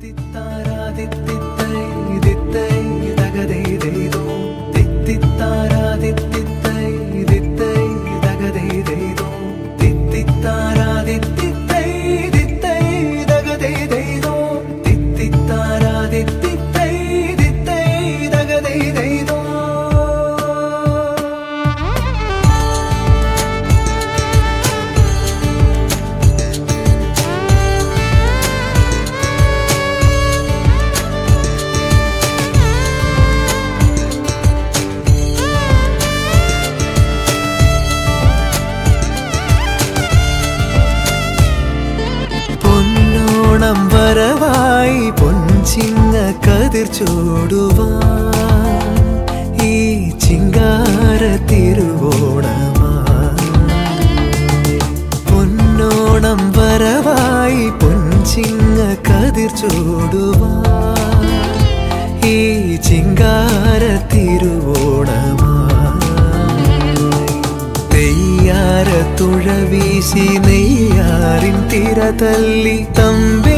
പൊന്നോണം വരവായി പൊൻചിങ്ങ കതിർ ചൂടുവാൻ ഈ ചിങ്കാര തിരുവോണമാ പൊന്നോണം വരവായി പൊൻചിങ്ങ കതിർ ചൂടുവാൻ ഈ ചിങ്കാര തിരുവോണമാ തെയ്യാര തുഴ വീശി നെയ്യാറിൻ തിര തല്ലി തുടി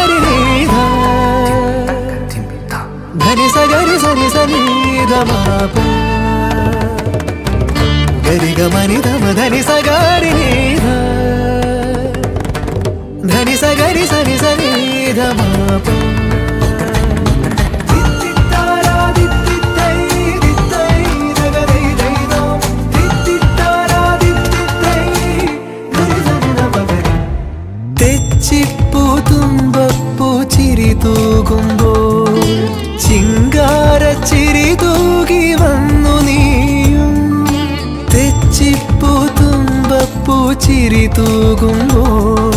ధని సగరి సని సని మాప గరిగ మనిధ మదని సగారి నీధ ధని సగరి సని సని మాప തെച്ചിപ്പൂ തെച്ചിപ്പൂ തുമ്പപ്പൂ തൂകുമ്പോൾ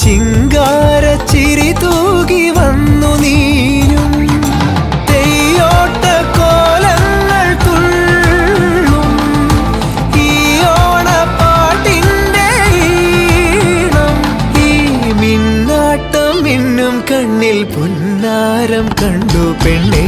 ചിങ്കാര ചിരി തൂകി വന്നു നീയും ഈ ഈ കണ്ണിൽ പുന്നാരം കണ്ടു പെണ്ണേ.